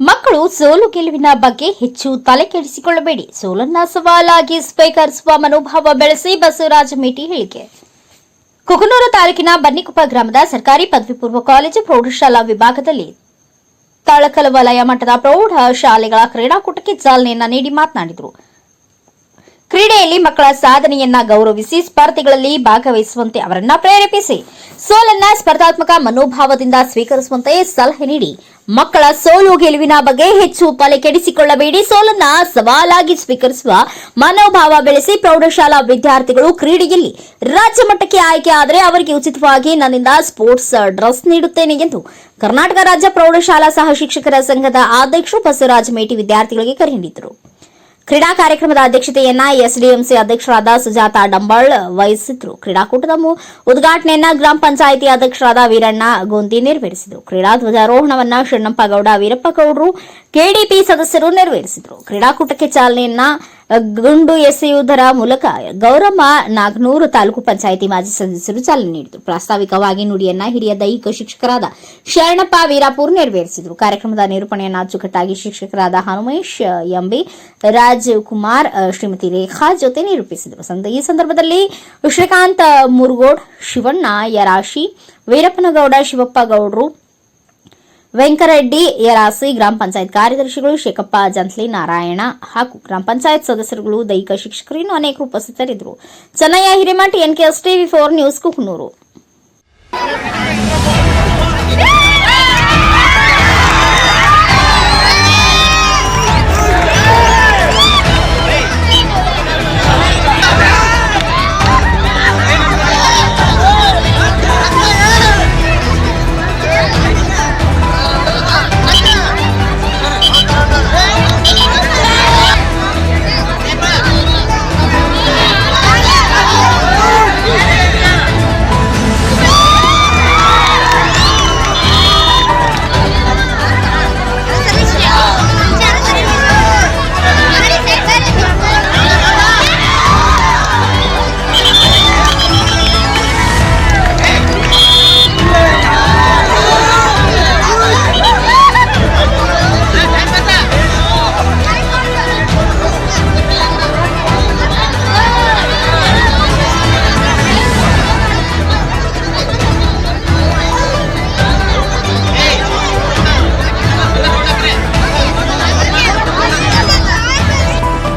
ಮಕ್ಕಳು ಸೋಲು ಗೆಲುವಿನ ಬಗ್ಗೆ ಹೆಚ್ಚು ತಲೆ ಕೆಡಿಸಿಕೊಳ್ಳಬೇಡಿ ಸೋಲನ್ನ ಸವಾಲಾಗಿ ಸ್ವೀಕರಿಸುವ ಮನೋಭಾವ ಬೆಳೆಸಿ ಬಸವರಾಜ ಮೇಟಿ ಹೇಳಿಕೆ. ಕುಕನೂರು ತಾಲೂಕಿನ ಬನ್ನಿಕೊಪ್ಪ ಗ್ರಾಮದ ಸರ್ಕಾರಿ ಪದವಿ ಪೂರ್ವ ಕಾಲೇಜು ಪ್ರೌಢಶಾಲಾ ವಿಭಾಗದಲ್ಲಿ ತಳಕಲ ವಲಯ ಮಟ್ಟದ ಪ್ರೌಢ ಶಾಲೆಗಳ ಕ್ರೀಡಾಕೂಟಕ್ಕೆ ಚಾಲನೆಯನ್ನ ನೀಡಿ ಮಾತನಾಡಿದರು. ಕ್ರೀಡೆಯಲ್ಲಿ ಮಕ್ಕಳ ಸಾಧನೆಯನ್ನ ಗೌರವಿಸಿ ಸ್ಪರ್ಧೆಗಳಲ್ಲಿ ಭಾಗವಹಿಸುವಂತೆ ಅವರನ್ನ ಪ್ರೇರೇಪಿಸಿ. ಸೋಲನ್ನ ಸ್ಪರ್ಧಾತ್ಮಕ ಮನೋಭಾವದಿಂದ ಸ್ವೀಕರಿಸುವಂತೆ ಸಲಹೆ ನೀಡಿ. ಮಕ್ಕಳ ಸೋಲು ಗೆಲುವಿನ ಬಗ್ಗೆ ಹೆಚ್ಚು ತಲೆ ಕೆಡಿಸಿಕೊಳ್ಳಬೇಡಿ ಸೋಲನ್ನ ಸವಾಲಾಗಿ ಸ್ವೀಕರಿಸುವ ಮನೋಭಾವ ಬೆಳೆಸಿ ಪ್ರೌಢಶಾಲಾ ವಿದ್ಯಾರ್ಥಿಗಳು ಕ್ರೀಡೆಯಲ್ಲಿ ರಾಜ್ಯ ಮಟ್ಟಕ್ಕೆ ಆಯ್ಕೆ ಆದರೆ ಅವರಿಗೆ ಉಚಿತವಾಗಿ ನನ್ನಿಂದ ಸ್ಪೋರ್ಟ್ಸ್ ಡ್ರೆಸ್ ನೀಡುತ್ತೇನೆ ಎಂದು ಕರ್ನಾಟಕ ರಾಜ್ಯ ಪ್ರೌಢಶಾಲಾ ಸಹ ಶಿಕ್ಷಕರ ಸಂಘದ ಅಧ್ಯಕ್ಷ ಬಸವರಾಜ ಮೇಟಿ ವಿದ್ಯಾರ್ಥಿಗಳಿಗೆ ಕರೆ ನೀಡಿದರು. ಕ್ರೀಡಾ ಕಾರ್ಯಕ್ರಮದ ಅಧ್ಯಕ್ಷತೆಯನ್ನ ಎಸ್ಡಿಎಂಸಿ ಅಧ್ಯಕ್ಷರಾದ ಸುಜಾತ ಡಂಬಾಳ್ ವಹಿಸಿದ್ರು. ಕ್ರೀಡಾಕೂಟದ ಉದ್ಘಾಟನೆಯನ್ನ ಗ್ರಾಮ ಪಂಚಾಯಿತಿ ಅಧ್ಯಕ್ಷರಾದ ವೀರಣ್ಣ ಗೊಂದಿ ನೆರವೇರಿಸಿದರು. ಕ್ರೀಡಾ ಧ್ವಜಾರೋಹಣವನ್ನ ಶಣ್ಣಪ್ಪ ಗೌಡ ವೀರಪ್ಪ ಗೌಡರು ಕೆಡಿಪಿ ಸದಸ್ಯರು ನೆರವೇರಿಸಿದರು. ಕ್ರೀಡಾಕೂಟಕ್ಕೆ ಚಾಲನೆಯನ್ನ ಗುಂಡು ಎಸೆಯುವುದರ ಮೂಲಕ ಗೌರಮ್ಮ ನಾಗನೂರು ತಾಲೂಕು ಪಂಚಾಯಿತಿ ಮಾಜಿ ಸದಸ್ಯರು ಚಾಲನೆ ನೀಡಿದರು. ಪ್ರಾಸ್ತಾವಿಕವಾಗಿ ನುಡಿಯನ್ನ ಹಿರಿಯ ದೈಹಿಕ ಶಿಕ್ಷಕರಾದ ಶರಣಪ್ಪ ವೀರಾಪುರ್ ನೆರವೇರಿಸಿದರು. ಕಾರ್ಯಕ್ರಮದ ನಿರೂಪಣೆಯನ್ನು ಅಚ್ಚುಕಟ್ಟಾಗಿ ಶಿಕ್ಷಕರಾದ ಹನುಮೇಶ್, ಎಂಬಿ ರಾಜೀವ್ ಕುಮಾರ್ ಶ್ರೀಮತಿ ರೇಖಾ ಜೊತೆ ನಿರೂಪಿಸಿದರು. ಸಂದ- ಈ ಸಂದರ್ಭದಲ್ಲಿ ಶ್ರೀಕಾಂತ್ ಮುರುಗೋಡ್, ಶಿವಣ್ಣ, ಯರಾಶಿ, ವೀರಪ್ಪನಗೌಡ, ಶಿವಪ್ಪ ಗೌಡ್ರು ವೆಂಕರೆಡ್ಡಿ ಯರಾಸಿ ಗ್ರಾಮ ಪಂಚಾಯತ್ ಕಾರ್ಯದರ್ಶಿಗಳು ಶೇಖಪ್ಪ, ಜಂತ್ಲಿ ನಾರಾಯಣ ಹಾಗೂ ಗ್ರಾಮ ಪಂಚಾಯತ್ ಸದಸ್ಯರುಗಳು ದೈಹಿಕ ಶಿಕ್ಷಕರು ಇನ್ನೂ ಅನೇಕರು ಉಪಸ್ಥಿತರಿದ್ದರು. Chennayya, Hiremath, NKS TV four news, Kuknur.